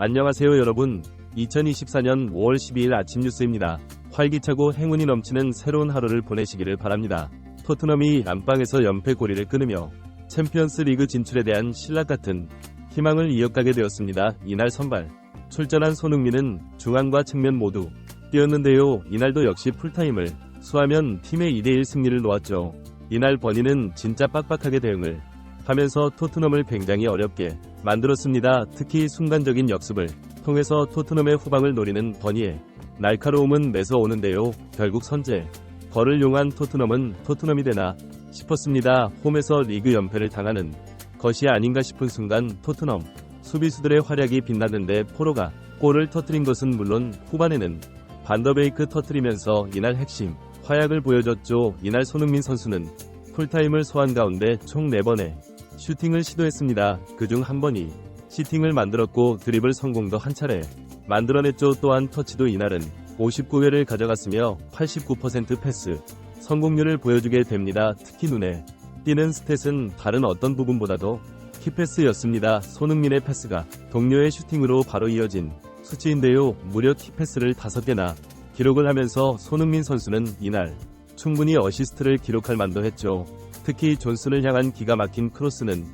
안녕하세요 여러분. 2024년 5월 12일 아침 뉴스입니다. 활기차고 행운이 넘치는 새로운 하루를 보내시기를 바랍니다. 토트넘이 안방에서 연패 고리를 끊으며 챔피언스 리그 진출에 대한 신락 같은 희망을 이어가게 되었습니다. 이날 선발 출전한 손흥민은 중앙과 측면 모두 뛰었는데요. 이날도 역시 풀타임을 수하면 팀의 2대1 승리를 놓았죠. 이날 버니는 진짜 빡빡하게 대응을 하면서 토트넘을 굉장히 어렵게 만들었습니다. 특히 순간적인 역습을 통해서 토트넘의 후방을 노리는 버니의 날카로움은 매서 오는데요. 결국 선제 거를 용한 토트넘은 토트넘이 되나 싶었습니다. 홈에서 리그 연패를 당하는 것이 아닌가 싶은 순간 토트넘 수비수들의 활약이 빛나는데 포로가 골을 터뜨린 것은 물론 후반에는 반더베이크 터뜨리면서 이날 핵심 활약을 보여줬죠. 이날 손흥민 선수는 풀타임을 소환 가운데 총 4번의 슈팅을 시도했습니다. 그중 한 번이 시팅을 만들었고 드리블 성공도 한 차례 만들어냈죠. 또한 터치도 이날은 59회를 가져갔으며 89% 패스 성공률을 보여주게 됩니다. 특히 눈에 띄는 스탯은 다른 어떤 부분보다도 키패스였습니다. 손흥민의 패스가 동료의 슈팅으로 바로 이어진 수치인데요. 무려 키패스를 5개나 기록을 하면서 손흥민 선수는 이날 충분히 어시스트를 기록할 만도 했죠. 특히 존슨을 향한 기가 막힌 크로스는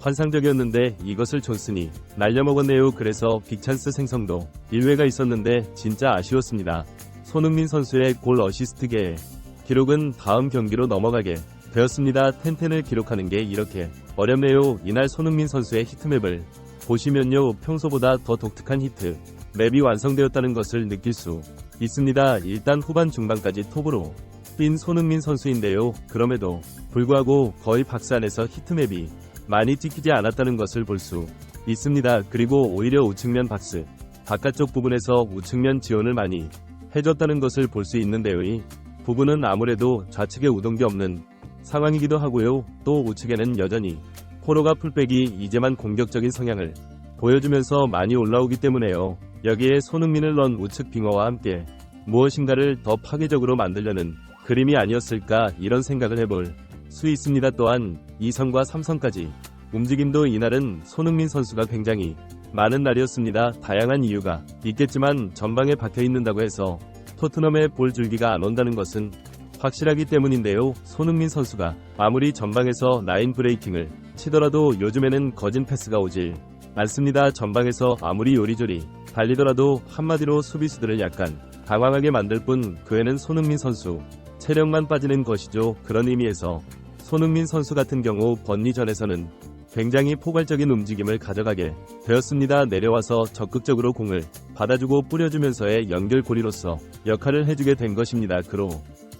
환상적이었는데 이것을 존슨이 날려먹었네요. 그래서 빅찬스 생성도 1회가 있었는데 진짜 아쉬웠습니다. 손흥민 선수의 골 어시스트계의 기록은 다음 경기로 넘어가게 되었습니다. 텐텐을 기록하는 게 이렇게 어렵네요. 이날 손흥민 선수의 히트맵을 보시면요. 평소보다 더 독특한 히트 맵이 완성되었다는 것을 느낄 수 있습니다. 일단 후반 중반까지 톱으로 뛴 손흥민 선수인데요. 그럼에도 불구하고 거의 박스 안에서 히트맵이 많이 찍히지 않았다는 것을 볼 수 있습니다. 그리고 오히려 우측면 박스 바깥쪽 부분에서 우측면 지원을 많이 해줬다는 것을 볼 수 있는데요. 이 부분은 아무래도 좌측에 우동기 없는 상황이기도 하고요. 또 우측에는 여전히 포로가 풀백이 이제만 공격적인 성향을 보여주면서 많이 올라오기 때문에요. 여기에 손흥민을 넣은 우측 빙어와 함께 무엇인가를 더 파괴적으로 만들려는 그림이 아니었을까 이런 생각을 해볼 수 있습니다. 또한 2선과 3선까지 움직임도 이날은 손흥민 선수가 굉장히 많은 날이었습니다. 다양한 이유가 있겠지만 전방에 박혀 있는다고 해서 토트넘의 볼 줄기가 안 온다는 것은 확실하기 때문인데요. 손흥민 선수가 아무리 전방에서 라인 브레이킹을 치더라도 요즘에는 거진 패스가 오질 않습니다. 전방에서 아무리 요리조리 달리더라도 한마디로 수비수들을 약간 당황하게 만들 뿐그 애는 손흥민 선수 체력만 빠지는 것이죠. 그런 의미에서 손흥민 선수 같은 경우 번리전에서는 굉장히 포괄적인 움직임을 가져가게 되었습니다. 내려와서 적극적으로 공을 받아주고 뿌려주면서의 연결고리로서 역할을 해주게 된 것입니다. 그로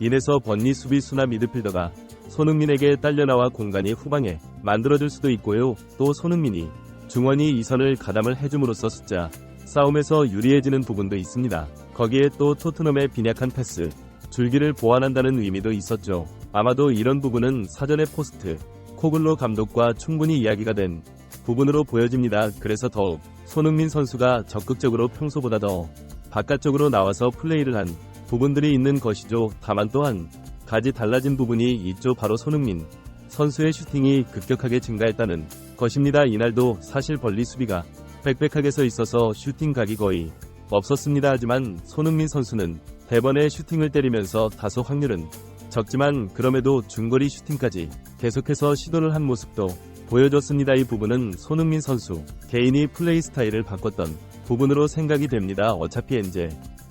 인해서 번리 수비수나 미드필더가 손흥민에게 딸려나와 공간이 후방에 만들어줄 수도 있고요. 또 손흥민이 중원이 이선을 가담을 해줌으로써 숫자 싸움에서 유리해지는 부분도 있습니다. 거기에 또 토트넘의 빈약한 패스 줄기를 보완한다는 의미도 있었죠. 아마도 이런 부분은 사전의 포스트 코글로 감독과 충분히 이야기가 된 부분으로 보여집니다. 그래서 더욱 손흥민 선수가 적극적으로 평소보다 더 바깥쪽으로 나와서 플레이를 한 부분들이 있는 것이죠. 다만 또한 가지 달라진 부분이 있죠. 바로 손흥민 선수의 슈팅이 급격하게 증가했다는 것입니다. 이날도 사실 벌리 수비가 빽빽하게 서 있어서 슈팅 각이 거의 없었습니다. 하지만 손흥민 선수는 대번에 슈팅을 때리면서 다소 확률은 적지만 그럼에도 중거리 슈팅까지 계속해서 시도를 한 모습도 보여줬습니다. 이 부분은 손흥민 선수 개인이 플레이 스타일을 바꿨던 부분으로 생각이 됩니다. 어차피 엔제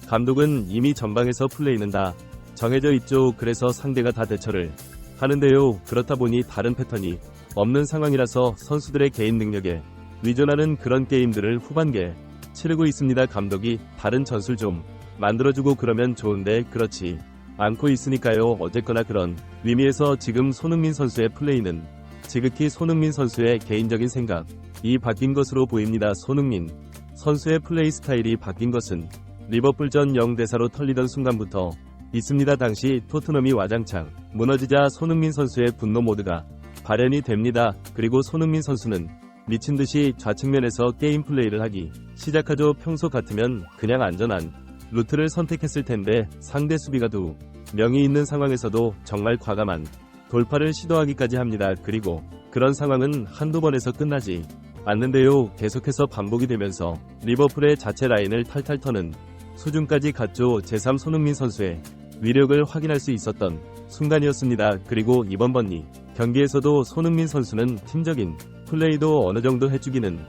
감독은 이미 전방에서 플레이는 다 정해져 있죠. 그래서 상대가 다 대처를 하는데요. 그렇다 보니 다른 패턴이 없는 상황이라서 선수들의 개인 능력에 의존하는 그런 게임들을 후반기에 치르고 있습니다. 감독이 다른 전술 좀 만들어주고 그러면 좋은데 그렇지 않고 있으니까요. 어쨌거나 그런 의미에서 지금 손흥민 선수의 플레이는 지극히 손흥민 선수의 개인적인 생각이 바뀐 것으로 보입니다. 손흥민 선수의 플레이 스타일이 바뀐 것은 리버풀전 0대사로 털리던 순간부터 있습니다. 당시 토트넘이 와장창 무너지자 손흥민 선수의 분노 모드가 발현이 됩니다. 그리고 손흥민 선수는 미친 듯이 좌측면에서 게임 플레이를 하기 시작하죠. 평소 같으면 그냥 안전한 루트를 선택했을 텐데 상대 수비가 두 명이 있는 상황에서도 정말 과감한 돌파를 시도하기까지 합니다. 그리고 그런 상황은 한두 번에서 끝나지 않는데요. 계속해서 반복이 되면서 리버풀의 자체 라인을 탈탈 터는 수준까지 갔죠. 제3 손흥민 선수의 위력을 확인할 수 있었던 순간이었습니다. 그리고 이번 번니 경기에서도 손흥민 선수는 팀적인 플레이도 어느 정도 해주기는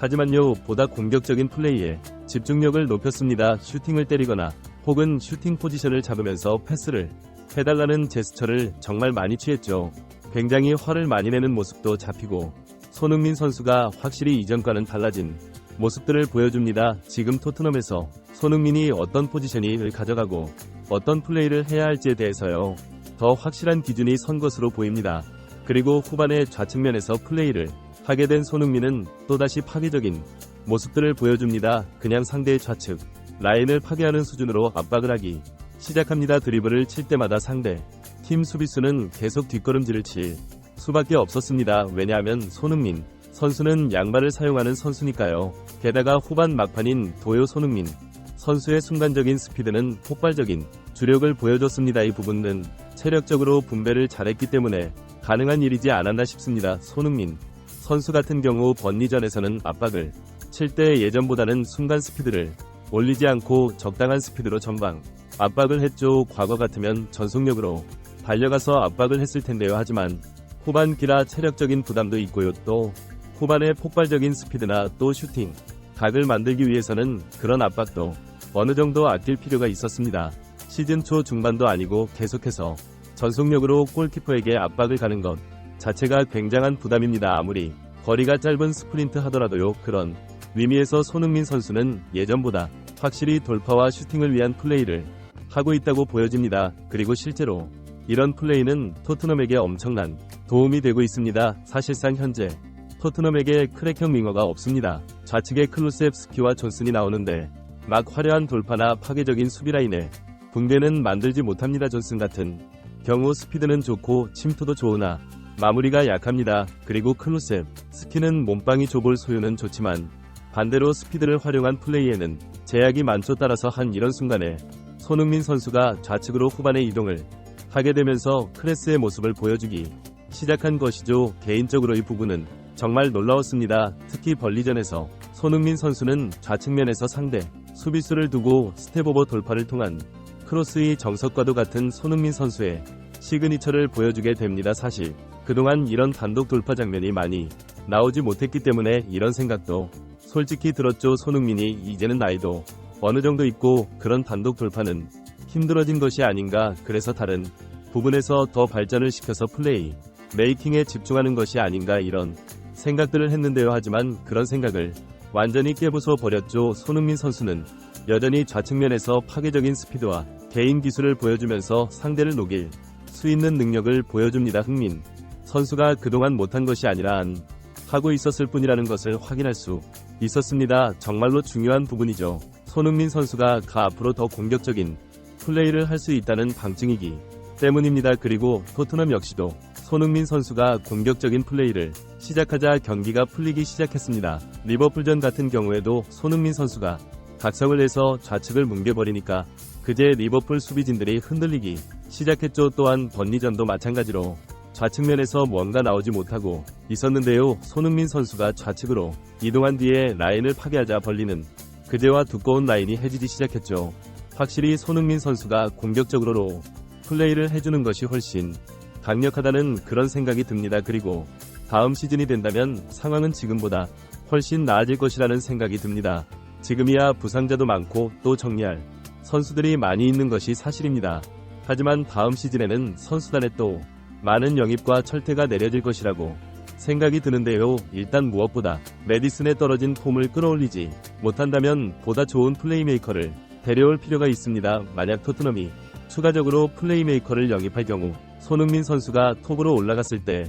하지만요 보다 공격적인 플레이에 집중력을 높였습니다. 슈팅을 때리거나 혹은 슈팅 포지션을 잡으면서 패스를 해달라는 제스처를 정말 많이 취했죠. 굉장히 화를 많이 내는 모습도 잡히고 손흥민 선수가 확실히 이전과는 달라진 모습들을 보여줍니다. 지금 토트넘에서 손흥민이 어떤 포지션을 가져가고 어떤 플레이를 해야 할지에 대해서요. 더 확실한 기준이 선 것으로 보입니다. 그리고 후반에 좌측면에서 플레이를 하게 된 손흥민은 또다시 파괴적인 모습들을 보여줍니다. 그냥 상대의 좌측 라인을 파괴하는 수준으로 압박을 하기 시작합니다. 드리블을 칠 때마다 상대 팀 수비수는 계속 뒷걸음질을 칠 수밖에 없었습니다. 왜냐하면 손흥민 선수는 양발을 사용하는 선수니까요. 게다가 후반 막판인 도요 손흥민 선수의 순간적인 스피드는 폭발적인 주력을 보여줬습니다. 이 부분은 체력적으로 분배를 잘했기 때문에 가능한 일이지 않았나 싶습니다. 손흥민 선수 같은 경우 번리전에서는 압박을 칠 때 예전보다는 순간 스피드를 올리지 않고 적당한 스피드로 전방 압박을 했죠. 과거 같으면 전속력으로 달려가서 압박을 했을 텐데요. 하지만 후반 기라 체력적인 부담도 있고요. 또 후반의 폭발적인 스피드나 또 슈팅 각을 만들기 위해서는 그런 압박도 어느 정도 아낄 필요가 있었습니다. 시즌 초 중반도 아니고 계속해서 전속력으로 골키퍼에게 압박을 가는 것 자체가 굉장한 부담입니다. 아무리 거리가 짧은 스프린트 하더라도요. 그런 의미에서 손흥민 선수는 예전보다 확실히 돌파와 슈팅을 위한 플레이를 하고 있다고 보여집니다. 그리고 실제로 이런 플레이는 토트넘에게 엄청난 도움이 되고 있습니다. 사실상 현재 토트넘에게 크랙형 윙어가 없습니다. 좌측에 클루셉스키와 존슨이 나오는데 막 화려한 돌파나 파괴적인 수비 라인에 붕대는 만들지 못합니다. 존슨 같은 경우 스피드는 좋고 침투도 좋으나 마무리가 약합니다. 그리고 클루셉 스키는 몸빵이 좁을 소유는 좋지만 반대로 스피드를 활용한 플레이에는 제약이 많죠. 따라서 한 이런 순간에 손흥민 선수가 좌측으로 후반에 이동을 하게 되면서 클래스의 모습을 보여주기 시작한 것이죠. 개인적으로 이 부분은 정말 놀라웠습니다. 특히 벌리전에서 손흥민 선수는 좌측면에서 상대 수비수를 두고 스텝오버 돌파를 통한 크로스의 정석과도 같은 손흥민 선수의 시그니처를 보여주게 됩니다. 사실 그동안 이런 단독 돌파 장면이 많이 나오지 못했기 때문에 이런 생각도 솔직히 들었죠. 손흥민이 이제는 나이도 어느 정도 있고 그런 단독 돌파는 힘들어진 것이 아닌가. 그래서 다른 부분에서 더 발전을 시켜서 플레이 메이킹에 집중하는 것이 아닌가 이런 생각들을 했는데요. 하지만 그런 생각을 완전히 깨부숴 버렸죠. 손흥민 선수는 여전히 좌측면에서 파괴적인 스피드와 개인 기술을 보여주면서 상대를 녹일 수 있는 능력을 보여줍니다. 흥민 선수가 그동안 못한 것이 아니라 안 하고 있었을 뿐이라는 것을 확인할 수 있었습니다. 정말로 중요한 부분이죠. 손흥민 선수가 가 앞으로 더 공격적인 플레이를 할 수 있다는 방증이기 때문입니다. 그리고 토트넘 역시도 손흥민 선수가 공격적인 플레이를 시작하자 경기가 풀리기 시작했습니다. 리버풀전 같은 경우에도 손흥민 선수가 각성을 해서 좌측을 뭉개버리니까 그제 리버풀 수비진들이 흔들리기 시작했죠. 또한 번리전도 마찬가지로 좌측면에서 뭔가 나오지 못하고 있었는데요. 손흥민 선수가 좌측으로 이동한 뒤에 라인을 파괴하자 벌리는 그제와 두꺼운 라인이 해지기 시작했죠. 확실히 손흥민 선수가 공격적으로 플레이를 해주는 것이 훨씬 강력하다는 그런 생각이 듭니다. 그리고 다음 시즌이 된다면 상황은 지금보다 훨씬 나아질 것이라는 생각이 듭니다. 지금이야 부상자도 많고 또 정리할 선수들이 많이 있는 것이 사실입니다. 하지만 다음 시즌에는 선수단에 또 많은 영입과 철퇴가 내려질 것이라고 생각이 드는데요. 일단 무엇보다 메디슨에 떨어진 폼을 끌어올리지 못한다면 보다 좋은 플레이메이커를 데려올 필요가 있습니다. 만약 토트넘이 추가적으로 플레이메이커를 영입할 경우 손흥민 선수가 톱으로 올라갔을 때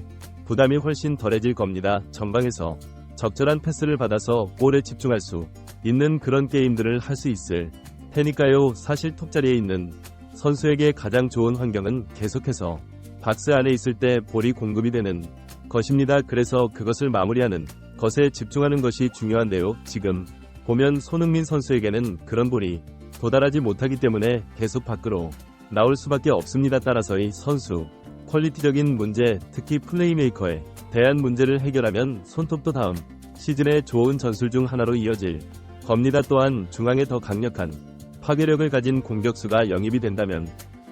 부담이 훨씬 덜해질 겁니다. 전방에서 적절한 패스를 받아서 골에 집중할 수 있는 그런 게임들을 할 수 있을 테니까요. 사실 톱자리에 있는 선수에게 가장 좋은 환경은 계속해서 박스 안에 있을 때 볼이 공급이 되는 것입니다. 그래서 그것을 마무리하는 것에 집중하는 것이 중요한데요. 지금 보면 손흥민 선수에게는 그런 볼이 도달하지 못하기 때문에 계속 밖으로 나올 수밖에 없습니다. 따라서 이 선수 퀄리티적인 문제, 특히 플레이메이커에 대한 문제를 해결하면 손톱도 다음 시즌의 좋은 전술 중 하나로 이어질 겁니다. 또한 중앙에 더 강력한 파괴력을 가진 공격수가 영입이 된다면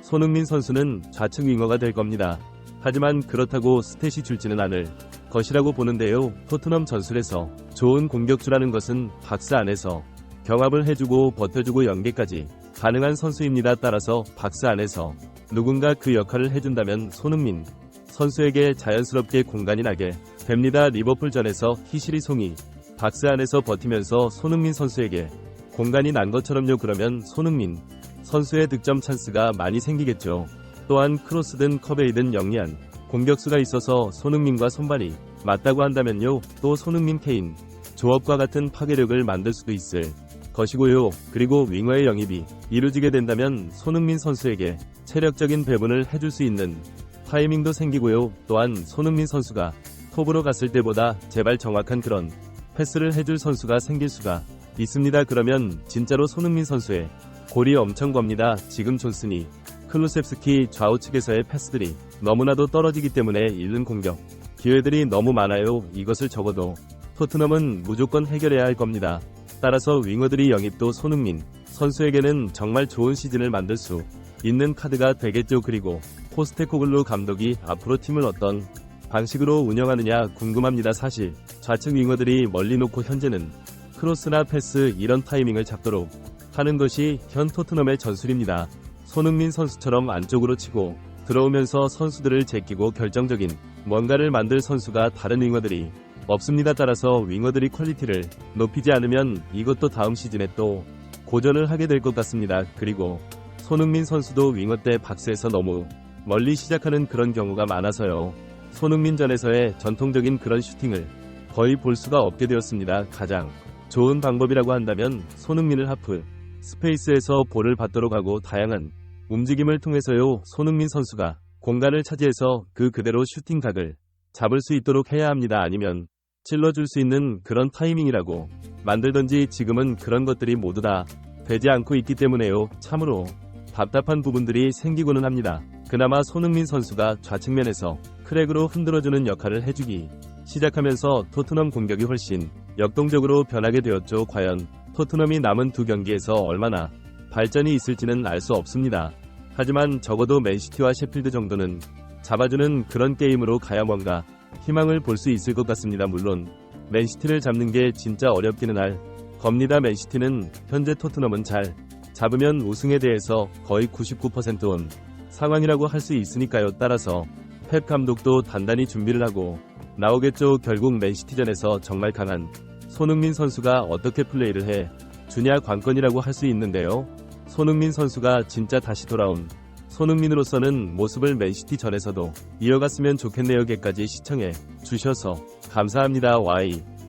손흥민 선수는 좌측 윙어가 될 겁니다. 하지만 그렇다고 스탯이 줄지는 않을 것이라고 보는데요. 토트넘 전술에서 좋은 공격수라는 것은 박스 안에서 경합을 해주고 버텨주고 연계까지 가능한 선수입니다. 따라서 박스 안에서 누군가 그 역할을 해준다면 손흥민 선수에게 자연스럽게 공간이 나게 됩니다. 리버풀전에서 히시리 송이 박스 안에서 버티면서 손흥민 선수에게 공간이 난 것처럼요. 그러면 손흥민 선수의 득점 찬스가 많이 생기겠죠. 또한 크로스든 커베이든 영리한 공격수가 있어서 손흥민과 손발이 맞다고 한다면요. 또 손흥민 케인 조합과 같은 파괴력을 만들 수도 있을 것이고요. 그리고 윙어의 영입이 이루어지게 된다면 손흥민 선수에게 체력적인 배분을 해줄 수 있는 타이밍도 생기고요. 또한 손흥민 선수가 톱으로 갔을 때보다 제발 정확한 그런 패스를 해줄 선수가 생길 수가 있습니다. 그러면 진짜로 손흥민 선수의 골이 엄청 겁니다. 지금 존슨이 클루셉스키 좌우측에서의 패스들이 너무나도 떨어지기 때문에 잃는 공격 기회들이 너무 많아요. 이것을 적어도 토트넘은 무조건 해결해야 할 겁니다. 따라서 윙어들이 영입도 손흥민 선수에게는 정말 좋은 시즌을 만들 수 있는 카드가 되겠죠. 그리고 포스테코글루 감독이 앞으로 팀을 어떤 방식으로 운영하느냐 궁금합니다. 사실 좌측 윙어들이 멀리 놓고 현재는 크로스나 패스 이런 타이밍을 잡도록 하는 것이 현 토트넘의 전술입니다. 손흥민 선수처럼 안쪽으로 치고 들어오면서 선수들을 제끼고 결정적인 뭔가를 만들 선수가 다른 윙어들이 없습니다. 따라서 윙어들이 퀄리티를 높이지 않으면 이것도 다음 시즌에 또 고전을 하게 될 것 같습니다. 그리고 손흥민 선수도 윙어 때 박스에서 너무 멀리 시작하는 그런 경우가 많아서요. 손흥민전에서의 전통적인 그런 슈팅을 거의 볼 수가 없게 되었습니다. 가장 좋은 방법이라고 한다면 손흥민을 하프 스페이스에서 볼을 받도록 하고 다양한 움직임을 통해서요. 손흥민 선수가 공간을 차지해서 그 그대로 슈팅 각을 잡을 수 있도록 해야 합니다. 아니면 찔러줄 수 있는 그런 타이밍이라고 만들던지 지금은 그런 것들이 모두 다 되지 않고 있기 때문에요. 참으로 답답한 부분들이 생기고는 합니다. 그나마 손흥민 선수가 좌측면에서 크랙으로 흔들어주는 역할을 해주기 시작하면서 토트넘 공격이 훨씬 역동적으로 변하게 되었죠. 과연 토트넘이 남은 두 경기에서 얼마나 발전이 있을지는 알 수 없습니다. 하지만 적어도 맨시티와 셰필드 정도는 잡아주는 그런 게임으로 가야 뭔가 희망을 볼 수 있을 것 같습니다. 물론 맨시티를 잡는 게 진짜 어렵기는 할 겁니다. 맨시티는 현재 토트넘은 잘 잡으면 우승에 대해서 거의 99%온 상황이라고 할 수 있으니까요. 따라서 펩 감독도 단단히 준비를 하고 나오겠죠. 결국 맨시티전에서 정말 강한 손흥민 선수가 어떻게 플레이를 해 주냐 관건이라고 할 수 있는데요. 손흥민 선수가 진짜 다시 돌아온 손흥민으로서는 모습을 맨시티 전에서도 이어갔으면 좋겠네요. 개까지 시청해 주셔서 감사합니다. Y